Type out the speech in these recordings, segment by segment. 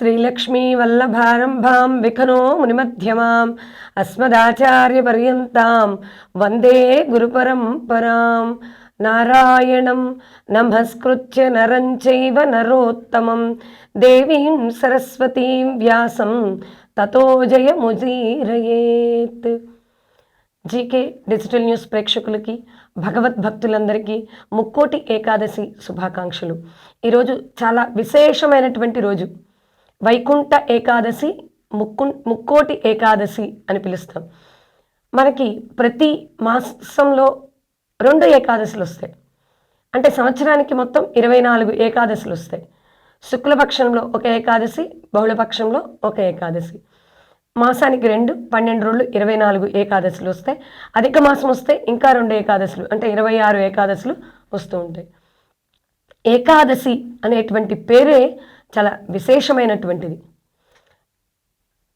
శ్రీలక్ష్మీవల్లభారంభాం విఖనో మునిమధ్యమాం అస్మదాచార్యపర్యంతం వందే గురుపరంపరాం నారాయణం నమస్కృత్య నరం చైవ నరోత్తమం దేవీం సరస్వతీం వ్యాసం తతో జయముజీరయేత్ జీకే డిజిటల్ న్యూస్ ప్రేక్షకులకి భగవద్భక్తులందరికీ ముక్కోటి ఏకాదశి శుభాకాంక్షలు. ఈరోజు చాలా విశేషమైనటువంటి రోజు. వైకుంఠ ఏకాదశి ముక్కు ముక్కోటి ఏకాదశి అని పిలుస్తాం. మనకి ప్రతి మాసంలో రెండు ఏకాదశులు వస్తాయి. అంటే సంవత్సరానికి మొత్తం ఇరవై నాలుగు ఏకాదశులు వస్తాయి. శుక్లపక్షంలో ఒక ఏకాదశి బహుళపక్షంలో ఒక ఏకాదశి. మాసానికి రెండు పన్నెండు రోజులు ఇరవై నాలుగు ఏకాదశులు వస్తాయి. అధిక మాసం వస్తే ఇంకా రెండు ఏకాదశులు అంటే ఇరవై ఆరు ఏకాదశులు వస్తూ ఉంటాయి. ఏకాదశి అనేటువంటి పేరే చాలా విశేషమైనటువంటిది.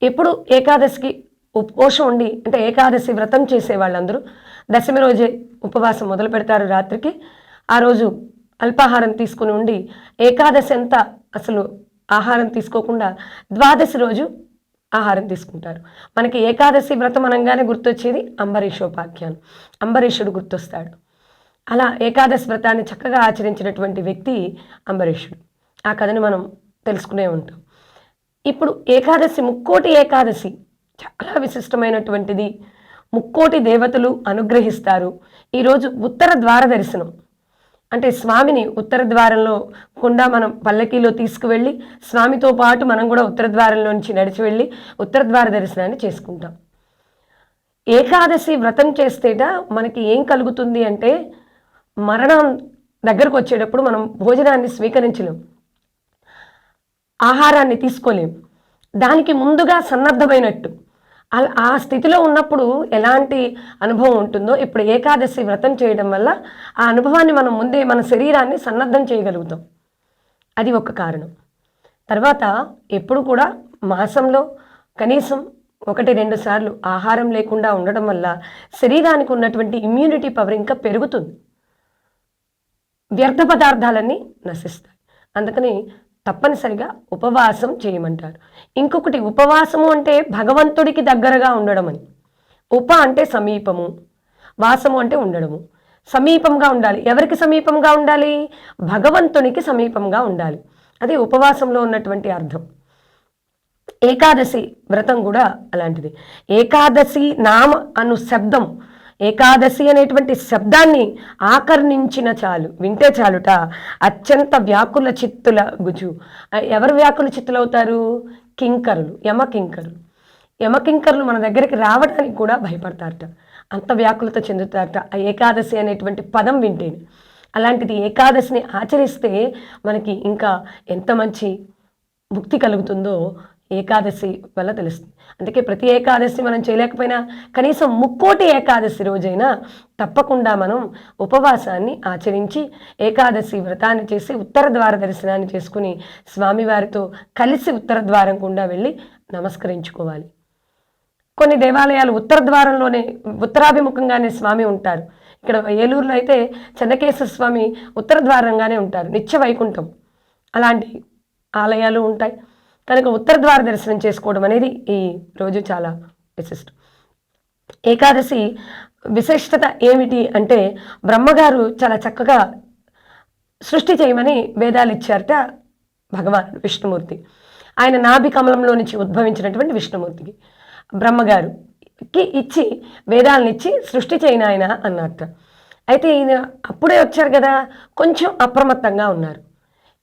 ఎప్పుడు ఏకాదశికి ఉపవాసం ఉండి అంటే ఏకాదశి వ్రతం చేసే వాళ్ళందరూ దశమి రోజే ఉపవాసం మొదలు పెడతారు రాత్రికి. ఆ రోజు అల్పాహారం తీసుకుని ఉండి ఏకాదశి అంతా అసలు ఆహారం తీసుకోకుండా ద్వాదశి రోజు ఆహారం తీసుకుంటారు. మనకి ఏకాదశి వ్రతం అనగానే గుర్తొచ్చేది అంబరీషోపాఖ్యానం. అంబరీషుడు గుర్తొస్తాడు. అలా ఏకాదశి వ్రతాన్ని చక్కగా ఆచరించినటువంటి వ్యక్తి అంబరీషుడు. ఆ కథని మనం తెలుసుకునే ఉంటాం. ఇప్పుడు ఏకాదశి ముక్కోటి ఏకాదశి చాలా విశిష్టమైనటువంటిది. ముక్కోటి దేవతలు అనుగ్రహిస్తారు. ఈరోజు ఉత్తర ద్వార దర్శనం. అంటే స్వామిని ఉత్తర ద్వారంలో కుండా మనం పల్లకీలో తీసుకువెళ్ళి స్వామితో పాటు మనం కూడా ఉత్తర ద్వారంలో నుంచి నడిచి వెళ్ళి ఉత్తర ద్వార దర్శనాన్ని చేసుకుంటాం. ఏకాదశి వ్రతం చేస్తేట మనకి ఏం కలుగుతుంది అంటే మరణం దగ్గరకు వచ్చేటప్పుడు మనం భోజనాన్ని స్వీకరించలేం. ఆహారాన్ని తీసుకోలేము దానికి ముందుగా సన్నద్ధమైనట్టు. ఆ స్థితిలో ఉన్నప్పుడు ఎలాంటి అనుభవం ఉంటుందో ఇప్పుడు ఏకాదశి వ్రతం చేయడం వల్ల ఆ అనుభవాన్ని మనం ముందే మన శరీరాన్ని సన్నద్ధం చేయగలుగుతాం. అది ఒక కారణం. తర్వాత ఎప్పుడు కూడా మాసంలో కనీసం ఒకటి రెండు సార్లు ఆహారం లేకుండా ఉండడం వల్ల శరీరానికి ఉన్నటువంటి ఇమ్యూనిటీ పవర్ ఇంకా పెరుగుతుంది. వ్యర్థ పదార్థాలన్నీ నశిస్తాయి. అందుకని తప్పనిసరిగా ఉపవాసం చేయమంటారు ఇంకొకటి ఉపవాసము అంటే భగవంతుడికి దగ్గరగా ఉండడం అని. ఉప అంటే సమీపము వాసము అంటే ఉండడము. సమీపంగా ఉండాలి. ఎవరికి సమీపంగా ఉండాలి? భగవంతునికి సమీపంగా ఉండాలి. అది ఉపవాసంలో ఉన్నటువంటి అర్థం. ఏకాదశి వ్రతం కూడా అలాంటిది. ఏకాదశి నామ అను శబ్దం ఏకాదశి అనేటువంటి శబ్దాన్ని ఆకర్ణించిన చాలు వింటే చాలుట అత్యంత వ్యాకుల చిత్తుల గుజు. ఎవరు వ్యాకుల చిత్తులు అవుతారు కింకరులు యమ కింకరులు యమకింకర్లు మన దగ్గరికి రావడానికి కూడా భయపడతారట. అంత వ్యాకులత చెందుతారట ఆ ఏకాదశి అనేటువంటి పదం వింటేనే. అలాంటిది ఏకాదశిని ఆచరిస్తే మనకి ఇంకా ఎంత మంచి ముక్తి కలుగుతుందో ఏకాదశి వల్ల తెలుస్తుంది. అందుకే ప్రతి ఏకాదశి మనం చేయలేకపోయినా కనీసం ముక్కోటి ఏకాదశి రోజైనా తప్పకుండా మనం ఉపవాసాన్ని ఆచరించి ఏకాదశి వ్రతాన్ని చేసి ఉత్తర ద్వార దర్శనాన్ని చేసుకుని స్వామివారితో కలిసి ఉత్తర ద్వారం గుండా వెళ్ళి నమస్కరించుకోవాలి. కొన్ని దేవాలయాలు ఉత్తర ద్వారంలోనే ఉత్తరాభిముఖంగానే స్వామి ఉంటారు. ఇక్కడ ఏలూరులో అయితే చెన్నకేశ్వర స్వామి ఉత్తర ద్వారంగానే ఉంటారు. నిత్య వైకుంఠం. అలాంటి ఆలయాలు ఉంటాయి. కనుక ఉత్తర ద్వార దర్శనం చేసుకోవడం అనేది ఈ రోజు చాలా విశిష్టం. ఏకాదశి విశిష్టత ఏమిటి అంటే బ్రహ్మగారు చాలా చక్కగా సృష్టి చేయమని వేదాలు ఇచ్చారట భగవాన్ విష్ణుమూర్తి. ఆయన నాభి కమలంలో నుంచి ఉద్భవించినటువంటి విష్ణుమూర్తికి బ్రహ్మగారుకి ఇచ్చి వేదాలను ఇచ్చి సృష్టి చేయను ఆయన అన్నట్ట అయితే ఈయన అప్పుడే వచ్చారు కదా కొంచెం అప్రమత్తంగా ఉన్నారు.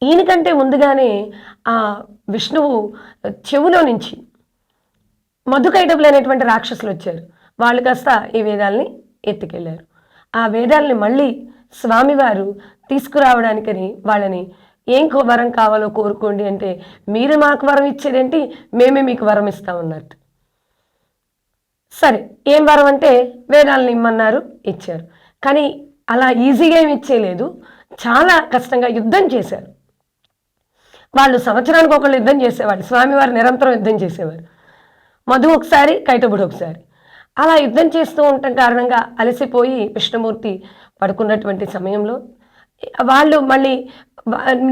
ఈయనకంటే ముందుగానే ఆ విష్ణువు చెవులో నుంచి మధుకైటవులు అనేటువంటి రాక్షసులు వచ్చారు. వాళ్ళు కాస్త ఈ వేదాల్ని ఎత్తుకెళ్ళారు ఆ వేదాల్ని మళ్ళీ స్వామివారు తీసుకురావడానికని వాళ్ళని ఏం కో- వరం కావాలో కోరుకోండి అంటే మీరు మాకు వరం ఇచ్చేదేంటి? మేమే మీకు వరం ఇస్తామన్నట్టు సరే ఏం వరం అంటే వేదాలను ఇమ్మన్నారు ఇచ్చారు. కానీ అలా ఈజీగా ఏమి ఇచ్చేయలేదు చాలా కష్టంగా యుద్ధం చేశారు. వాళ్ళు సంవత్సరానికి ఒకళ్ళు యుద్ధం చేసేవాళ్ళు. స్వామివారు నిరంతరం యుద్ధం చేసేవారు. మధు ఒకసారి కైటబుడు ఒకసారి. అలా యుద్ధం చేస్తూ ఉండటం కారణంగా అలసిపోయి విష్ణుమూర్తి పడుకున్నటువంటి సమయంలో వాళ్ళు మళ్ళీ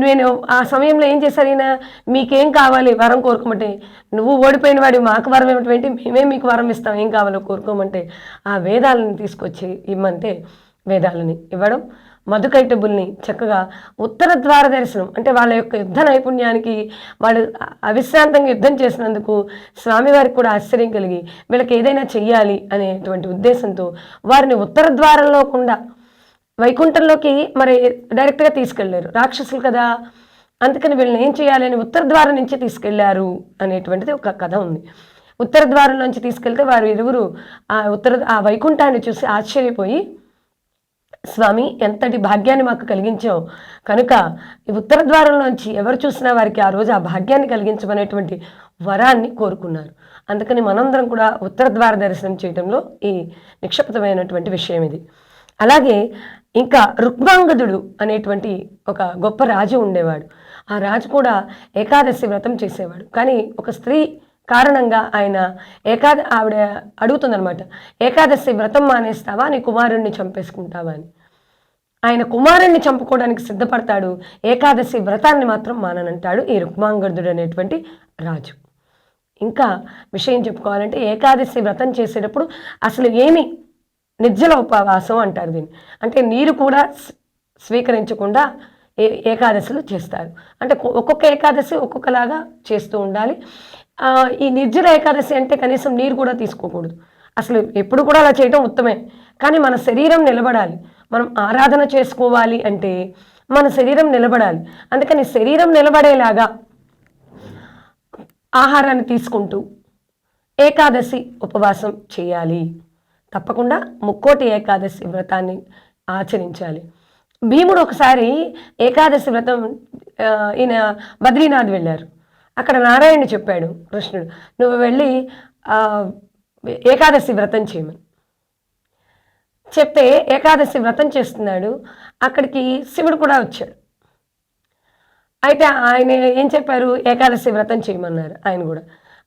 నేను ఆ సమయంలో ఏం చేశారు ఈయన? మీకేం కావాలి? వరం కోరుకోమంటే నువ్వు ఓడిపోయిన వాడి మాకు వరం ఏమిటి? మేమే మీకు వరం ఇస్తాం ఏం కావాలో కోరుకోమంటే ఆ వేదాలను తీసుకొచ్చి ఇమ్మంటే వేదాలని ఇవ్వడం మధుకైటబుల్ని చక్కగా ఉత్తర ద్వార దర్శనం అంటే వాళ్ళ యొక్క యుద్ధ నైపుణ్యానికి వాళ్ళు అవిశ్రాంతంగా యుద్ధం చేసినందుకు స్వామివారికి కూడా ఆశ్చర్యం కలిగి వీళ్ళకి ఏదైనా చెయ్యాలి అనేటువంటి ఉద్దేశంతో వారిని ఉత్తర ద్వారంలో కూడా వైకుంఠంలోకి మరి డైరెక్ట్గా తీసుకెళ్ళారు రాక్షసులు కదా అందుకని వీళ్ళని ఏం చేయాలి అని ఉత్తర ద్వారం నుంచి తీసుకెళ్ళారు అనేటువంటిది ఒక కథ ఉంది. ఉత్తర ద్వారం నుంచి తీసుకెళ్తే వారు ఇరువురు ఆ ఉత్తర ఆ వైకుంఠాన్ని చూసి ఆశ్చర్యపోయి స్వామి ఎంతటి భాగ్యాన్ని మాకు కలిగించావు? కనుక ఈ ఉత్తర ద్వారంలోంచి ఎవరు చూసినా వారికి ఆ రోజు ఆ భాగ్యాన్ని కలిగించమనేటువంటి వరాన్ని కోరుకున్నారు. అందుకని మనందరం కూడా ఉత్తర ద్వార దర్శనం చేయడంలో ఈ నిక్షిప్తమైనటువంటి విషయం ఇది. అలాగే ఇంకా రుక్మాంగదుడు అనేటువంటి ఒక గొప్ప రాజు ఉండేవాడు. ఆ రాజు కూడా ఏకాదశి వ్రతం చేసేవాడు. కానీ ఒక స్త్రీ కారణంగా ఆయన ఏకాద ఆవిడ అడుగుతుందనమాట ఏకాదశి వ్రతం మానేస్తావా? నీ కుమారుణ్ణి చంపేసుకుంటావా? అని. ఆయన కుమారుణ్ణి చంపుకోవడానికి సిద్ధపడతాడు ఏకాదశి వ్రతాన్ని మాత్రం మాననంటాడు ఈ రుక్మాంగదుడు అనేటువంటి రాజు. ఇంకా విషయం చెప్పుకోవాలంటే ఏకాదశి వ్రతం చేసేటప్పుడు అసలు ఏమి నిర్జల ఉపవాసం అంటారు దీన్ని. అంటే నీరు కూడా స్- స్వీకరించకుండా ఏ ఏకాదశులు చేస్తారు. అంటే ఒక్కొక్క ఏకాదశి ఒక్కొక్కలాగా చేస్తూ ఉండాలి. ఈ నిర్జల ఏకాదశి అంటే కనీసం నీరు కూడా తీసుకోకూడదు. అసలు ఎప్పుడు కూడా అలా చేయడం ఉత్తమే. కానీ మన శరీరం నిలబడాలి. మనం ఆరాధన చేసుకోవాలి అంటే మన శరీరం నిలబడాలి. అందుకని శరీరం నిలబడేలాగా ఆహారాన్ని తీసుకుంటూ ఏకాదశి ఉపవాసం చేయాలి. తప్పకుండా ముక్కోటి ఏకాదశి వ్రతాన్ని ఆచరించాలి. భీముడు ఒకసారి ఏకాదశి వ్రతం ఈయన బద్రీనాథ్ వెళ్ళారు. అక్కడ నారాయణుడు చెప్పాడు కృష్ణుడు నువ్వు వెళ్ళి ఏకాదశి వ్రతం చేయమని. చెప్తే ఏకాదశి వ్రతం చేస్తున్నాడు అక్కడికి శివుడు కూడా వచ్చాడు. అయితే ఆయన ఏం చెప్పారు? ఏకాదశి వ్రతం చేయమన్నారు ఆయన కూడా.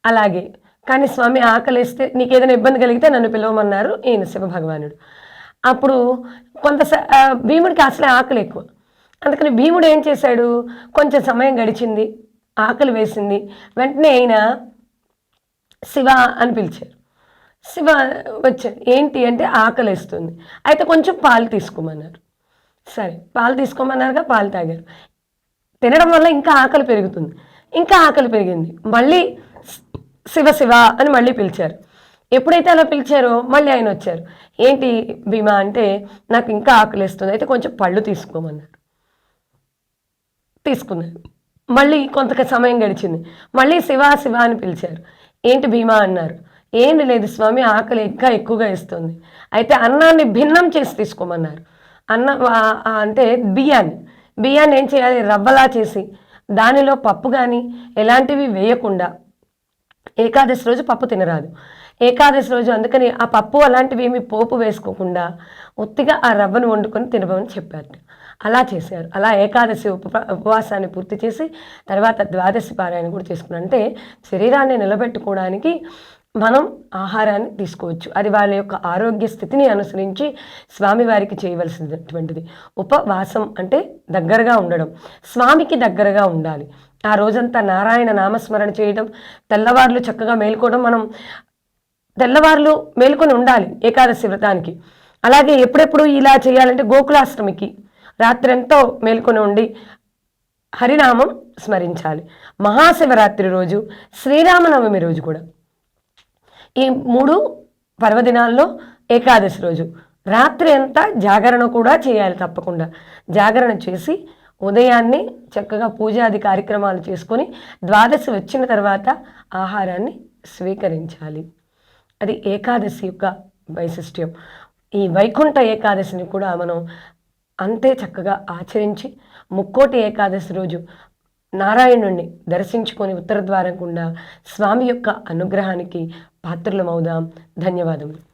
అలాగే కానీ స్వామి ఆకలిస్తే నీకు ఏదైనా ఇబ్బంది కలిగితే నన్ను పిలవమన్నారు ఈయన శివ భగవానుడు అప్పుడు కొంత స- భీముడికి అసలే ఆకలి ఎక్కువ అందుకని భీముడు ఏం చేశాడు? కొంచెం సమయం గడిచింది. ఆకలి వేసింది. వెంటనే ఆయన శివ అని పిలిచారు. శివ వచ్చారు. ఏంటి అంటే ఆకలి వేస్తుంది అయితే కొంచెం పాలు తీసుకోమన్నారు. సరే పాలు తీసుకోమన్నారుగా పాలు తాగారు. తినడం వల్ల ఇంకా ఆకలి పెరుగుతుంది. ఇంకా ఆకలి పెరిగింది. మళ్ళీ శివ శివ అని మళ్ళీ పిలిచారు. ఎప్పుడైతే అలా పిలిచారో మళ్ళీ ఆయన వచ్చారు. ఏంటి భీమా అంటే నాకు ఇంకా ఆకలిస్తుంది. అయితే కొంచెం పళ్ళు తీసుకోమన్నారు. తీసుకున్నారు. మళ్ళీ కొంత సమయం గడిచింది. మళ్ళీ శివ శివ అని పిలిచారు. ఏంటి భీమా అన్నారు. ఏంటి లేదు స్వామి ఆకలి ఇంకా ఎక్కువగా ఇస్తుంది. అయితే అన్నాన్ని భిన్నం చేసి తీసుకోమన్నారు. అన్నం అంటే బియ్యాన్ని. బియ్యాన్ని ఏం చేయాలి? రవ్వలా చేసి దానిలో పప్పు కానీ ఎలాంటివి వేయకుండా ఏకాదశి రోజు పప్పు తినరాదు. ఏకాదశి రోజు అందుకని ఆ పప్పు అలాంటివి ఏమి పోపు వేసుకోకుండా ఉత్తిగా ఆ రవ్వను వండుకొని తినమని చెప్పారు అలా చేశారు. అలా ఏకాదశి ఉప ఉపవాసాన్ని పూర్తి చేసి తర్వాత ద్వాదశి పారాయణ కూడా చేసుకున్నారు. అంటే శరీరాన్ని నిలబెట్టుకోవడానికి మనం ఆహారాన్ని తీసుకోవచ్చు. అది వాళ్ళ యొక్క ఆరోగ్య స్థితిని అనుసరించి స్వామివారికి చేయవలసినటువంటిది. ఉపవాసం అంటే దగ్గరగా ఉండడం. స్వామికి దగ్గరగా ఉండాలి. ఆ రోజంతా నారాయణ నామస్మరణ చేయడం తెల్లవార్లు చక్కగా మేల్కోవడం మనం తెల్లవార్లు మేల్కొని ఉండాలి ఏకాదశి వ్రతానికి. అలాగే ఎప్పుడెప్పుడు ఇలా చేయాలంటే గోకులాష్టమికి రాత్రంతో మేల్కొని ఉండి హరినామం స్మరించాలి. మహాశివరాత్రి రోజు శ్రీరామనవమి రోజు కూడా. ఈ మూడు పర్వదినాల్లో ఏకాదశి రోజు. రాత్రి అంతా జాగరణ కూడా చేయాలి తప్పకుండా. జాగరణ చేసి ఉదయాన్నే చక్కగా పూజాది కార్యక్రమాలు చేసుకొని ద్వాదశి వచ్చిన తర్వాత ఆహారాన్ని స్వీకరించాలి. అది ఏకాదశి యొక్క వైశిష్ట్యం. ఈ వైకుంఠ ఏకాదశిని కూడా మనం అంతే చక్కగా ఆచరించి ముక్కోటి ఏకాదశి రోజు నారాయణుణ్ణి దర్శించుకొని ఉత్తర ద్వారం గుండా స్వామి యొక్క అనుగ్రహానికి పాత్రలమవుదాం. ధన్యవాదములు.